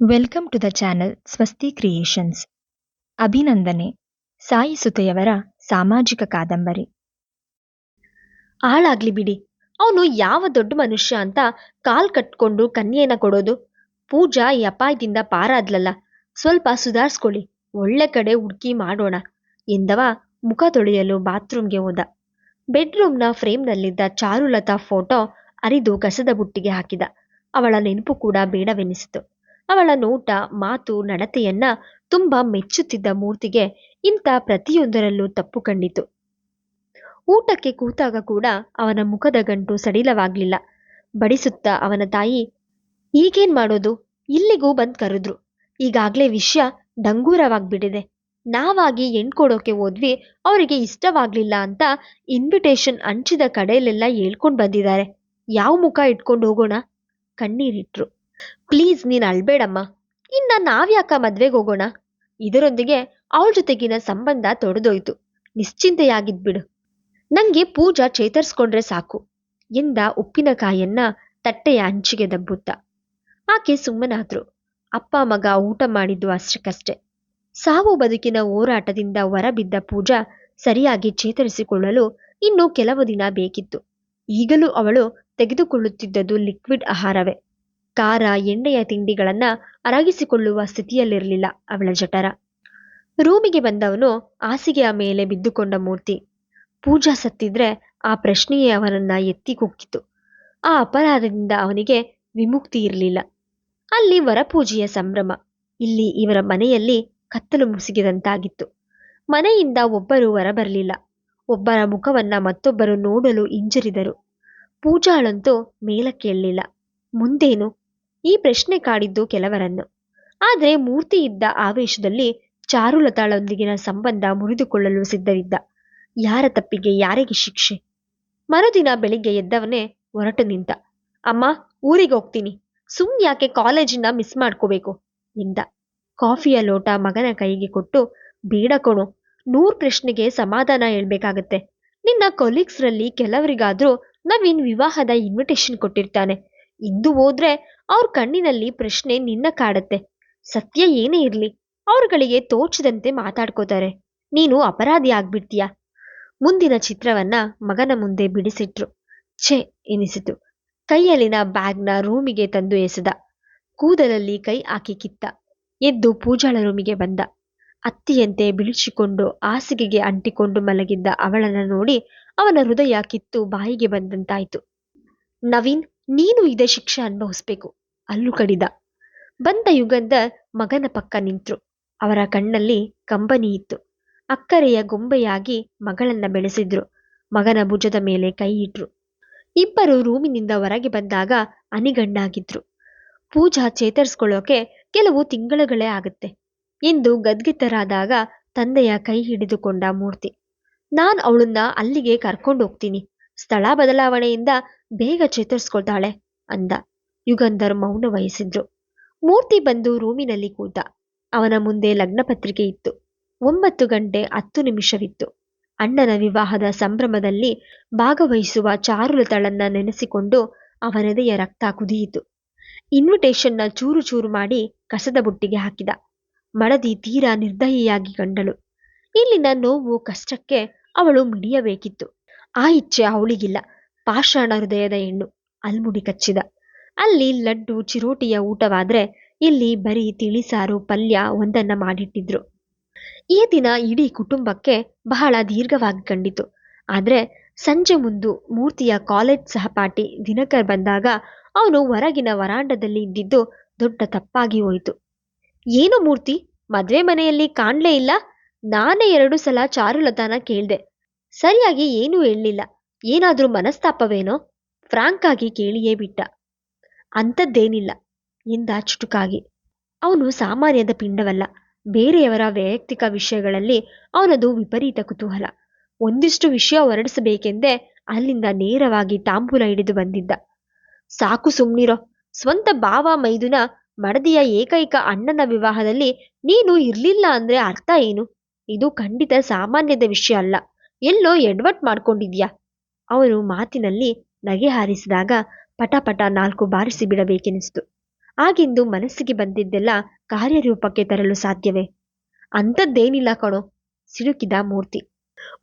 Welcome to the channel Swasti creations ಅಭಿನಂದನೆ ಸಾಯಿ ಸುತೆಯವರ ಸಾಮಾಜಿಕ ಕಾದಂಬರಿ ಆಳಾಗ್ಲಿ ಬಿಡಿ. ಅವನು ಯಾವ ದೊಡ್ಡ ಮನುಷ್ಯ ಅಂತ ಕಾಲ್ ಕಟ್ಕೊಂಡು ಕನ್ಯೇನ ಕೊಡೋದು? ಪೂಜಾ ಈ ಅಪಾಯದಿಂದ ಪಾರಾದ್ಲಲ್ಲ. ಸ್ವಲ್ಪ ಸುಧಾರಿಸ್ಕೊಳ್ಳಿ. ಒಳ್ಳೆ ಕಡೆ ಹುಡುಕಿ ಮಾಡೋಣ. ಎಂದವ ಮುಖ ತೊಳೆಯಲು ಬಾತ್ರೂಮ್ಗೆ ಹೋದ. ಬೆಡ್ರೂಮ್ನ ಫ್ರೇಮ್ನಲ್ಲಿದ್ದ ಚಾರುಲತಾ ಫೋಟೋ ಅರಿದು ಕಸದ ಬುಟ್ಟಿಗೆ ಹಾಕಿದ. ಅವಳ ನೆನಪು ಕೂಡ ಬೇಡವೆನಿಸಿತು. ಅವಳ ನೋಟ, ಮಾತು, ನಡತೆಯನ್ನ ತುಂಬಾ ಮೆಚ್ಚುತ್ತಿದ್ದ ಮೂರ್ತಿಗೆ ಇಂಥ ಪ್ರತಿಯೊಂದರಲ್ಲೂ ತಪ್ಪು ಕಂಡಿತು. ಊಟಕ್ಕೆ ಕೂತಾಗ ಕೂಡ ಅವನ ಮುಖದ ಗಂಟು ಸಡಿಲವಾಗ್ಲಿಲ್ಲ. ಬಡಿಸುತ್ತಾ ಅವನ ತಾಯಿ, ಈಗೇನ್ ಮಾಡೋದು? ಇಲ್ಲಿಗೂ ಬಂದ್ ಕರೆದ್ರು. ಈಗಾಗ್ಲೇ ವಿಷಯ ಡಂಗೂರವಾಗ್ಬಿಟ್ಟಿದೆ. ನಾವಾಗಿ ಎಣ್ಕೊಡೋಕೆ ಹೋದ್ವಿ, ಅವರಿಗೆ ಇಷ್ಟವಾಗ್ಲಿಲ್ಲ ಅಂತ ಇನ್ವಿಟೇಷನ್ ಹಂಚಿದ ಕಡೆಯಲ್ಲೆಲ್ಲ ಹೇಳ್ಕೊಂಡ್ ಬಂದಿದ್ದಾರೆ. ಯಾವ ಮುಖ ಇಟ್ಕೊಂಡು ಹೋಗೋಣ? ಕಣ್ಣೀರಿಟ್ರು. ಪ್ಲೀಸ್ ನೀನ್ ಅಳ್ಬೇಡಮ್ಮ. ಇನ್ನ ನಾವ್ಯಾಕ ಮದ್ವೆಗೆ ಹೋಗೋಣ? ಇದರೊಂದಿಗೆ ಅವಳ ಜೊತೆಗಿನ ಸಂಬಂಧ ತೊಡೆದೋಯ್ತು. ನಿಶ್ಚಿಂತೆಯಾಗಿದ್ಬಿಡು ನಂಗೆ ಪೂಜಾ ಚೇತರಿಸ್ಕೊಂಡ್ರೆ ಸಾಕು. ಎಂದ ಉಪ್ಪಿನಕಾಯನ್ನ ತಟ್ಟೆಯ ಅಂಚಿಗೆ ದಬ್ಬುತ್ತ. ಆಕೆ ಸುಮ್ಮನಾದ್ರು. ಅಪ್ಪ ಮಗ ಊಟ ಮಾಡಿದ್ದು ಅಷ್ಟಕ್ಕಷ್ಟೆ. ಸಾವು ಬದುಕಿನ ಹೋರಾಟದಿಂದ ಹೊರಬಿದ್ದ ಪೂಜಾ ಸರಿಯಾಗಿ ಚೇತರಿಸಿಕೊಳ್ಳಲು ಇನ್ನು ಕೆಲವು ದಿನ ಬೇಕಿತ್ತು. ಈಗಲೂ ಅವಳು ತೆಗೆದುಕೊಳ್ಳುತ್ತಿದ್ದದ್ದು ಲಿಕ್ವಿಡ್ ಆಹಾರವೇ. ಖಾರ ಎಣ್ಣೆಯ ತಿಂಡಿಗಳನ್ನ ಅರಗಿಸಿಕೊಳ್ಳುವ ಸ್ಥಿತಿಯಲ್ಲಿರಲಿಲ್ಲ ಅವಳ ಜಠರ. ರೂಮಿಗೆ ಬಂದವನು ಹಾಸಿಗೆಯ ಮೇಲೆ ಬಿದ್ದುಕೊಂಡ ಮೂರ್ತಿ. ಪೂಜಾ ಸತ್ತಿದ್ರೆ ಆ ಪ್ರಶ್ನೆಯೇ ಅವನನ್ನ ಎತ್ತಿ ಕುಕ್ಕಿತು ಆ ಅಪರಾಧದಿಂದ ಅವನಿಗೆ ವಿಮುಕ್ತಿ ಇರಲಿಲ್ಲ. ಅಲ್ಲಿ ವರಪೂಜೆಯ ಸಂಭ್ರಮ. ಇಲ್ಲಿ ಇವರ ಮನೆಯಲ್ಲಿ ಕತ್ತಲು ಮುಸುಗಿದಂತಾಗಿತ್ತು. ಮನೆಯಿಂದ ಒಬ್ಬರು ಹೊರಬರಲಿಲ್ಲ. ಒಬ್ಬರ ಮುಖವನ್ನ ಮತ್ತೊಬ್ಬರು ನೋಡಲು ಹಿಂಜರಿದರು. ಪೂಜಾಳಂತೂ ಮೇಲಕ್ಕೇಳಲಿಲ್ಲ. ಮುಂದೇನು ಈ ಪ್ರಶ್ನೆ ಕಾಡಿದ್ದು ಕೆಲವರನ್ನು. ಆದರೆ ಮೂರ್ತಿ ಇದ್ದ ಆವೇಶದಲ್ಲಿ ಚಾರುಲತಾಳೊಂದಿಗಿನ ಸಂಬಂಧ ಮುರಿದುಕೊಳ್ಳಲು ಸಿದ್ಧವಿದ್ದ ಯಾರ ತಪ್ಪಿಗೆ ಯಾರಿಗೆ ಶಿಕ್ಷೆ? ಮರುದಿನ ಬೆಳಿಗ್ಗೆ ಎದ್ದವನೇ ಹೊರಟು ನಿಂತ. ಅಮ್ಮ, ಊರಿಗೆ ಹೋಗ್ತೀನಿ. ಸುಮ್ ಯಾಕೆ ಕಾಲೇಜಿನ ಮಿಸ್ ಮಾಡ್ಕೋಬೇಕು? ಎಂದ. ಕಾಫಿಯ ಲೋಟ ಮಗನ ಕೈಗೆ ಕೊಟ್ಟು, ಬೇಡ ಕೊಣು ನೂರ್ ಪ್ರಶ್ನೆಗೆ ಸಮಾಧಾನ ಹೇಳ್ಬೇಕಾಗತ್ತೆ. ನಿನ್ನ ಕೊಲೀಗ್ಸ್ರಲ್ಲಿ ಕೆಲವರಿಗಾದ್ರೂ ನವೀನ್ ವಿವಾಹದ ಇನ್ವಿಟೇಷನ್ ಕೊಟ್ಟಿರ್ತಾನೆ. ಇಂದು ಹೋದ್ರೆ ಅವ್ರ ಕಣ್ಣಿನಲ್ಲಿ ಪ್ರಶ್ನೆ ನಿನ್ನ ಕಾಡತ್ತೆ. ಸತ್ಯ ಏನೇ ಇರ್ಲಿ, ಅವ್ರುಗಳಿಗೆ ತೋಚದಂತೆ ಮಾತಾಡ್ಕೋತಾರೆ. ನೀನು ಅಪರಾಧಿ ಆಗ್ಬಿಡ್ತೀಯ? ಮುಂದಿನ ಚಿತ್ರವನ್ನ ಮಗನ ಮುಂದೆ ಬಿಡಿಸಿಟ್ರು. ಛೆ, ಎನಿಸಿತು. ಕೈಯಲ್ಲಿನ ಬ್ಯಾಗ್ನ ರೂಮಿಗೆ ತಂದು ಎಸೆದ. ಕೂದಲಲ್ಲಿ ಕೈ ಹಾಕಿ ಕಿತ್ತ. ಎದ್ದು ಪೂಜಾಳ ರೂಮಿಗೆ ಬಂದ. ಅತ್ತಿಯಂತೆ ಬಿಳಿಸಿಕೊಂಡು ಹಾಸಿಗೆಗೆ ಅಂಟಿಕೊಂಡು ಮಲಗಿದ್ದ ಅವಳನ್ನ ನೋಡಿ ಅವನ ಹೃದಯ ಕಿತ್ತು ಬಾಯಿಗೆ ಬಂದಂತಾಯ್ತು. ನವೀನ್ ನೀನು ಇದೇ ಶಿಕ್ಷೆ ಅನುಭವಿಸ್ಬೇಕು. ಅಲ್ಲು ಕಡಿದ. ಬಂದ ಯುಗಂಧರ್ ಮಗನ ಪಕ್ಕ ನಿಂತ್ರು. ಅವರ ಕಣ್ಣಲ್ಲಿ ಕಂಬನಿ ಇತ್ತು. ಅಕ್ಕರೆಯ ಗೊಂಬೆಯಾಗಿ ಮಗಳನ್ನ ಬೆಳೆಸಿದ್ರು. ಮಗನ ಭುಜದ ಮೇಲೆ ಕೈ ಇಟ್ರು. ಇಬ್ಬರು ರೂಮಿನಿಂದ ಹೊರಗೆ ಬಂದಾಗ ಅನಿಗಣ್ಣಾಗಿದ್ರು ಪೂಜಾ ಚೇತರಿಸ್ಕೊಳ್ಳೋಕೆ ಕೆಲವು ತಿಂಗಳುಗಳೇ ಆಗುತ್ತೆ. ಎಂದು ಗದ್ಗಿತರಾದಾಗ ತಂದೆಯ ಕೈ ಹಿಡಿದುಕೊಂಡ ಮೂರ್ತಿ. ನಾನ್ ಅವಳನ್ನ ಅಲ್ಲಿಗೆ ಕರ್ಕೊಂಡು ಹೋಗ್ತೀನಿ ಸ್ಥಳ ಬದಲಾವಣೆಯಿಂದ ಬೇಗ ಚೇತರಿಸ್ಕೊಳ್ತಾಳೆ ಅಂದ. ಯುಗಂಧರ್ ಮೌನ ವಹಿಸಿದ್ರು. ಮೂರ್ತಿ ಬಂದು ರೂಮಿನಲ್ಲಿ ಕೂತ. ಅವನ ಮುಂದೆ ಲಗ್ನ ಪತ್ರಿಕೆ ಇತ್ತು. ಒಂಬತ್ತು ಗಂಟೆ ಹತ್ತು ನಿಮಿಷವಿತ್ತು. ಅಣ್ಣನ ವಿವಾಹದ ಸಂಭ್ರಮದಲ್ಲಿ ಭಾಗವಹಿಸುವ ಚಾರುಲತಳನ್ನ ನೆನೆಸಿಕೊಂಡು ಅವನೆದೆಯ ರಕ್ತ ಕುದಿಯಿತು. ಇನ್ವಿಟೇಷನ್ನ ಚೂರು ಚೂರು ಮಾಡಿ ಕಸದ ಬುಟ್ಟಿಗೆ ಹಾಕಿದ. ಮಡದಿ ತೀರಾ ನಿರ್ದಯಿಯಾಗಿ ಕಂಡಳು. ಇಲ್ಲಿನ ನೋವು ಕಷ್ಟಕ್ಕೆ ಅವಳು ಮಿಡಿಯಬೇಕಿತ್ತು. ಆ ಇಚ್ಛೆ ಅವಳಿಗಿಲ್ಲ. ಪಾಷಾಣ ಹೃದಯದ ಹೆಣ್ಣು. ಅಲ್ಮುಡಿ ಕಚ್ಚಿದ. ಅಲ್ಲಿ ಲಡ್ಡು, ಚಿರೋಟಿಯ ಊಟವಾದ್ರೆ ಇಲ್ಲಿ ಬರೀ ತಿಳಿಸಾರು, ಪಲ್ಯ ಒಂದನ್ನ ಮಾಡಿಟ್ಟಿದ್ರು. ಈ ದಿನ ಇಡೀ ಕುಟುಂಬಕ್ಕೆ ಬಹಳ ದೀರ್ಘವಾಗಿ ಕಂಡಿತು. ಆದ್ರೆ ಸಂಜೆ ಮುಂದು ಮೂರ್ತಿಯ ಕಾಲೇಜ್ ಸಹಪಾಠಿ ದಿನಕರ್ ಬಂದಾಗ ಅವನು ಹೊರಗಿನ ವರಾಂಡದಲ್ಲಿ ಇದ್ದಿದ್ದು ದೊಡ್ಡ ತಪ್ಪಾಗಿ ಹೋಯಿತು. ಏನು ಮೂರ್ತಿ, ಮದ್ವೆ ಮನೆಯಲ್ಲಿ ಕಾಣ್ಲೇ ಇಲ್ಲ? ನಾನೇ ಎರಡು ಸಲ ಚಾರುಲತಾನ ಕೇಳ್ದೆ. ಸರಿಯಾಗಿ ಏನೂ ಹೇಳಲಿಲ್ಲ. ಏನಾದ್ರೂ ಮನಸ್ತಾಪವೇನೋ? ಫ್ರಾಂಕ್ ಆಗಿ ಕೇಳಿಯೇ ಬಿಟ್ಟ. ಅಂಥದ್ದೇನಿಲ್ಲ, ಎಂದ ಚುಟುಕಾಗಿ. ಅವನು ಸಾಮಾನ್ಯದ ಪಿಂಡವಲ್ಲ, ಬೇರೆಯವರ ವೈಯಕ್ತಿಕ ವಿಷಯಗಳಲ್ಲಿ ಅವನದು ವಿಪರೀತ ಕುತೂಹಲ. ಒಂದಿಷ್ಟು ವಿಷಯ ಹೊರಡಿಸಬೇಕೆಂದೇ ಅಲ್ಲಿಂದ ನೇರವಾಗಿ ತಾಂಬೂಲ ಹಿಡಿದು ಬಂದಿದ್ದ. ಸಾಕು ಸುಮ್ನಿರೋ, ಸ್ವಂತ ಭಾವ ಮೈದುನ ಮಡದಿಯ ಏಕೈಕ ಅಣ್ಣನ ವಿವಾಹದಲ್ಲಿ ನೀನು ಇರ್ಲಿಲ್ಲ ಅಂದ್ರೆ ಅರ್ಥ ಏನು? ಇದು ಖಂಡಿತ ಸಾಮಾನ್ಯದ ವಿಷಯ ಅಲ್ಲ. ಎಲ್ಲೋ ಎಡ್ವಟ್ ಮಾಡ್ಕೊಂಡಿದ್ಯಾ? ಅವನು ಮಾತಿನಲ್ಲಿ ನಗೆ ಹಾರಿಸಿದಾಗ ಪಟಪಟ ಪಟ ನಾಲ್ಕು ಬಾರಿಸಿ ಬಿಡಬೇಕೆನಿಸಿತು. ಆಗಿಂದು ಮನಸ್ಸಿಗೆ ಬಂದಿದ್ದೆಲ್ಲ ಕಾರ್ಯರೂಪಕ್ಕೆ ತರಲು ಸಾಧ್ಯವೇ? ಅಂಥದ್ದೇನಿಲ್ಲ ಕಣೋ ಸಿಡುಕಿದ ಮೂರ್ತಿ.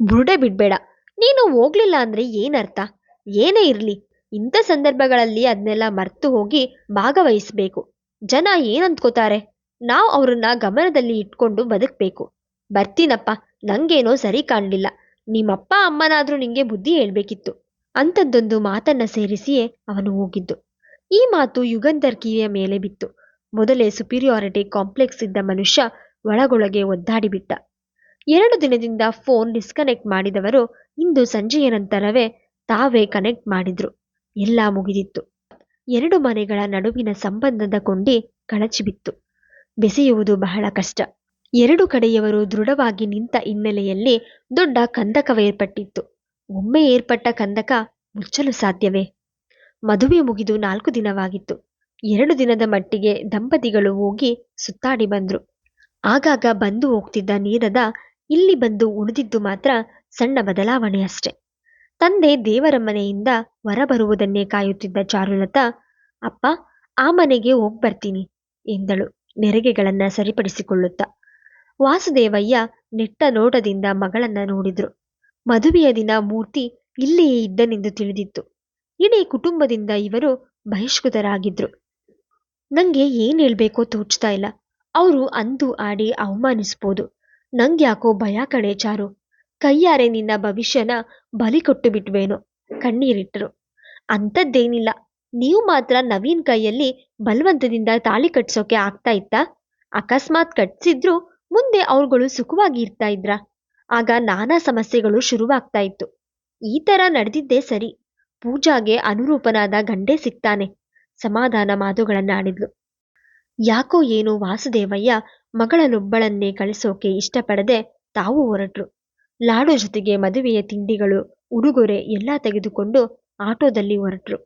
ಬುರುಡೆ ಬಿಡ್ಬೇಡ, ನೀನು ಹೋಗ್ಲಿಲ್ಲ ಅಂದ್ರೆ ಏನರ್ಥ? ಏನೇ ಇರ್ಲಿ, ಇಂಥ ಸಂದರ್ಭಗಳಲ್ಲಿ ಅದನ್ನೆಲ್ಲ ಮರ್ತು ಹೋಗಿ ಭಾಗವಹಿಸ್ಬೇಕು. ಜನ ಏನಂದ್ಕೋತಾರೆ? ನಾವು ಅವ್ರನ್ನ ಗಮನದಲ್ಲಿ ಇಟ್ಕೊಂಡು ಬದುಕ್ಬೇಕು. ಬರ್ತೀನಪ್ಪ, ನಂಗೇನೋ ಸರಿ ಕಾಣಲಿಲ್ಲ. ನಿಮ್ಮಪ್ಪ ಅಮ್ಮನಾದ್ರೂ ನಿಂಗೆ ಬುದ್ಧಿ ಹೇಳ್ಬೇಕಿತ್ತು. ಅಂಥದ್ದೊಂದು ಮಾತನ್ನ ಸೇರಿಸಿಯೇ ಅವನು ಹೋಗಿದ್ದು. ಈ ಮಾತು ಯುಗಂಧರ್ ಕಿವಿಯ ಮೇಲೆ ಬಿತ್ತು. ಮೊದಲೇ ಸುಪೀರಿಯಾರಿಟಿ ಕಾಂಪ್ಲೆಕ್ಸ್ ಇದ್ದ ಮನುಷ್ಯ ಒಳಗೊಳಗೆ ಒದ್ದಾಡಿಬಿಟ್ಟ. ಎರಡು ದಿನದಿಂದ ಫೋನ್ ಡಿಸ್ಕನೆಕ್ಟ್ ಮಾಡಿದವರು ಇಂದು ಸಂಜೆಯ ನಂತರವೇ ತಾವೇ ಕನೆಕ್ಟ್ ಮಾಡಿದ್ರು. ಎಲ್ಲ ಮುಗಿದಿತ್ತು. ಎರಡು ಮನೆಗಳ ನಡುವಿನ ಸಂಬಂಧದ ಕೊಂಡಿ ಕಳಚಿಬಿತ್ತು. ಬೆಸೆಯುವುದು ಬಹಳ ಕಷ್ಟ. ಎರಡು ಕಡೆಯವರು ದೃಢವಾಗಿ ನಿಂತ ಹಿನ್ನೆಲೆಯಲ್ಲಿ ದೊಡ್ಡ ಕಂದಕವೇರ್ಪಟ್ಟಿತ್ತು. ಒಮ್ಮೆ ಏರ್ಪಟ್ಟ ಕಂದಕ ಮುಚ್ಚಲು ಸಾಧ್ಯವೇ? ಮದುವೆ ಮುಗಿದು ನಾಲ್ಕು ದಿನವಾಗಿತ್ತು. ಎರಡು ದಿನದ ಮಟ್ಟಿಗೆ ದಂಪತಿಗಳು ಹೋಗಿ ಸುತ್ತಾಡಿ ಬಂದ್ರು. ಆಗಾಗ ಬಂದು ಹೋಗ್ತಿದ್ದ ನೀರದ ಇಲ್ಲಿ ಬಂದು ಉಳಿದಿದ್ದು ಮಾತ್ರ ಸಣ್ಣ ಬದಲಾವಣೆ ಅಷ್ಟೆ. ತಂದೆ ದೇವರ ಮನೆಯಿಂದ ಹೊರಬರುವುದನ್ನೇ ಕಾಯುತ್ತಿದ್ದ ಚಾರುಲತಾ, ಅಪ್ಪ, ಆ ಮನೆಗೆ ಹೋಗ್ಬರ್ತೀನಿ ಎಂದಳು, ನೆರಿಗೆಗಳನ್ನ ಸರಿಪಡಿಸಿಕೊಳ್ಳುತ್ತಾ. ವಾಸುದೇವಯ್ಯ ನೆಟ್ಟ ನೋಟದಿಂದ ಮಗಳನ್ನ ನೋಡಿದ್ರು. ಮದುವೆಯ ದಿನ ಮೂರ್ತಿ ಇಲ್ಲಿಯೇ ಇದ್ದನೆಂದು ತಿಳಿದಿತ್ತು. ಇಡೀ ಕುಟುಂಬದಿಂದ ಇವರು ಬಹಿಷ್ಕೃತರಾಗಿದ್ರು. ನಂಗೆ ಏನ್ ಹೇಳ್ಬೇಕೋ ತೋಚ್ತಾ ಇಲ್ಲ. ಅವರು ಅಂದು ಆಡಿ ಅವಮಾನಿಸ್ಬೋದು. ನಂಗ್ಯಾಕೋ ಭಯ ಕಣೆ ಚಾರು. ಕೈಯಾರೆ ನಿನ್ನ ಭವಿಷ್ಯನ ಬಲಿ ಕೊಟ್ಟು ಬಿಟ್ವೇನೋ ಕಣ್ಣೀರಿಟ್ಟರು ಅಂಥದ್ದೇನಿಲ್ಲ. ನೀವು ಮಾತ್ರ ನವೀನ್ ಕೈಯಲ್ಲಿ ಬಲವಂತದಿಂದ ತಾಳಿ ಕಟ್ಸೋಕೆ ಆಗ್ತಾ ಇತ್ತ? ಅಕಸ್ಮಾತ್ ಕಟ್ಸಿದ್ರು ಮುಂದೆ ಅವ್ರುಗಳು ಸುಖವಾಗಿ ಇರ್ತಾ ಇದ್ರ. ಆಗ ನಾನಾ ಸಮಸ್ಯೆಗಳು ಶುರುವಾಗ್ತಾ ಇತ್ತು. ಈ ತರ ನಡೆದಿದ್ದೇ ಸರಿ. ಪೂಜಾಗೆ ಅನುರೂಪನಾದ ಗಂಡೇ ಸಿಗ್ತಾನೆ ಸಮಾಧಾನ ಮಾತುಗಳನ್ನಾಡಿದ್ಲು ಯಾಕೋ ಏನು ವಾಸುದೇವಯ್ಯ ಮಗಳನ್ನೊಬ್ಬಳನ್ನೇ ಕಳಿಸೋಕೆ ಇಷ್ಟಪಡದೆ ತಾವು ಹೊರಟ್ರು. ಲಾಡು ಜೊತೆಗೆ ಮದುವೆಯ ತಿಂಡಿಗಳು, ಉಡುಗೊರೆ ಎಲ್ಲ ತೆಗೆದುಕೊಂಡು ಆಟೋದಲ್ಲಿ ಹೊರಟ್ರು.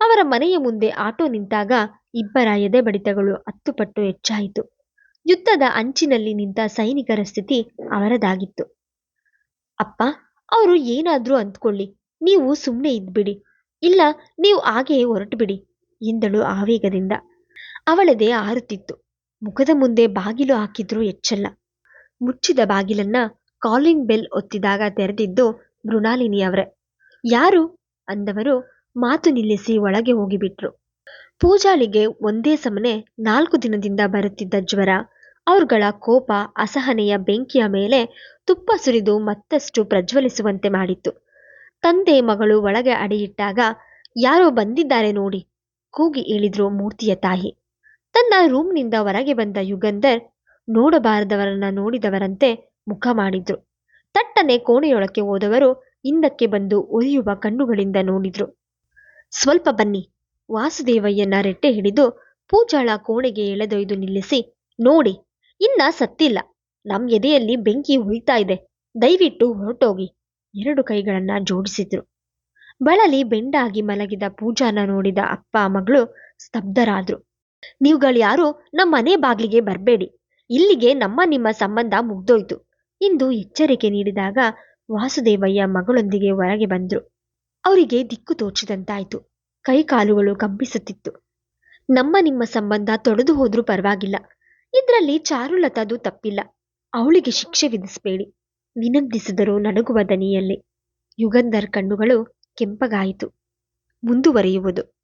ಅವರ ಮನೆಯ ಮುಂದೆ ಆಟೋ ನಿಂತಾಗ ಇಬ್ಬರ ಎದೆ ಬಡಿತಗಳು ಹತ್ತು ಪಟ್ಟು ಹೆಚ್ಚಾಯಿತು. ಯುದ್ಧದ ಅಂಚಿನಲ್ಲಿ ನಿಂತ ಸೈನಿಕರ ಸ್ಥಿತಿ ಅವರದಾಗಿತ್ತು. ಅಪ್ಪ, ಅವರು ಏನಾದ್ರೂ ಅಂದ್ಕೊಳ್ಳಿ, ನೀವು ಸುಮ್ಮನೆ ಇದ್ಬಿಡಿ, ಇಲ್ಲ ನೀವು ಹಾಗೆಯೇ ಹೊರಟು ಬಿಡಿ ಎಂದಳು ಆವೇಗದಿಂದ. ಅವಳದೆ ಆರುತ್ತಿತ್ತು. ಮುಖದ ಮುಂದೆ ಬಾಗಿಲು ಹಾಕಿದ್ರೂ ಹೆಚ್ಚಲ್ಲ ಮುಚ್ಚಿದ ಬಾಗಿಲನ್ನ ಕಾಲಿಂಗ್ ಬೆಲ್ ಒತ್ತಿದಾಗ ತೆರೆದಿದ್ದು ಮೃಣಾಲಿನಿಯವರೇ. ಯಾರು? ಅಂದವರು ಮಾತು ನಿಲ್ಲಿಸಿ ಒಳಗೆ ಹೋಗಿಬಿಟ್ರು. ಪೂಜಾಳಿಗೆ ಒಂದೇ ಸಮನೆ ನಾಲ್ಕು ದಿನದಿಂದ ಬರುತ್ತಿದ್ದ ಜ್ವರ ಅವ್ರುಗಳ ಕೋಪ, ಅಸಹನೆಯ ಬೆಂಕಿಯ ಮೇಲೆ ತುಪ್ಪ ಸುರಿದು ಮತ್ತಷ್ಟು ಪ್ರಜ್ವಲಿಸುವಂತೆ ಮಾಡಿತ್ತು. ತಂದೆ ಮಗಳು ಒಳಗೆ ಅಡಿಯಿಟ್ಟಾಗ, ಯಾರೋ ಬಂದಿದ್ದಾರೆ ನೋಡಿ, ಕೂಗಿ ಹೇಳಿದ್ರು ಮೂರ್ತಿಯ ತಾಯಿ. ತನ್ನ ರೂಮ್ನಿಂದ ಹೊರಗೆ ಬಂದ ಯುಗಂಧರ್ ನೋಡಬಾರದವರನ್ನ ನೋಡಿದವರಂತೆ ಮುಖ ಮಾಡಿದ್ರು. ತಟ್ಟನೆ ಕೋಣೆಯೊಳಕ್ಕೆ ಹೋದವರು ಹಿಂದಕ್ಕೆ ಬಂದು ಉರಿಯುವ ಕಣ್ಣುಗಳಿಂದ ನೋಡಿದ್ರು. ಸ್ವಲ್ಪ ಬನ್ನಿ, ವಾಸುದೇವಯ್ಯನ ರೆಟ್ಟೆ ಹಿಡಿದು ಪೂಜಾಳ ಕೋಣೆಗೆ ಎಳೆದೊಯ್ದು ನಿಲ್ಲಿಸಿ, ನೋಡಿ ಇನ್ನ ಸತ್ತಿಲ್ಲ. ನಮ್ ಎದೆಯಲ್ಲಿ ಬೆಂಕಿ ಹುಯ್ತಾ ಇದೆ. ದಯವಿಟ್ಟು ಹೊರಟೋಗಿ. ಎರಡು ಕೈಗಳನ್ನ ಜೋಡಿಸಿದ್ರು. ಬಳಲಿ ಬೆಂಡಾಗಿ ಮಲಗಿದ ಪೂಜಾನ ನೋಡಿದ ಅಪ್ಪ ಮಗಳು ಸ್ತಬ್ಧರಾದ್ರು. ನೀವುಗಳ್ಯಾರು ನಮ್ಮ ಮನೆ ಬಾಗ್ಲಿಗೆ ಬರಬೇಡಿ. ಇಲ್ಲಿಗೆ ನಮ್ಮ ನಿಮ್ಮ ಸಂಬಂಧ ಮುಗ್ದೋಯ್ತು. ಎಂದು ಎಚ್ಚರಿಕೆ ನೀಡಿದಾಗ ವಾಸುದೇವಯ್ಯ ಮಗಳೊಂದಿಗೆ ಹೊರಗೆ ಬಂದ್ರು. ಅವರಿಗೆ ದಿಕ್ಕು ತೋಚಿದಂತಾಯ್ತು. ಕೈಕಾಲುಗಳು ಕಂಪಿಸುತ್ತಿತ್ತು. ನಮ್ಮ ನಿಮ್ಮ ಸಂಬಂಧ ತೊಡೆದು ಹೋದ್ರೂ ಪರವಾಗಿಲ್ಲ. ಇದ್ರಲ್ಲಿ ಚಾರುಲತಾದು ತಪ್ಪಿಲ್ಲ. ಅವಳಿಗೆ ಶಿಕ್ಷೆ ವಿಧಿಸಬೇಡಿ. ವಿನಂತಿಸಿದರು ನಡುಗುವ ದನಿಯಲ್ಲಿ. ಯುಗಂಧರ್ ಕಣ್ಣುಗಳು ಕೆಂಪಗಾಯಿತು. ಮುಂದುವರಿಯುವುದು.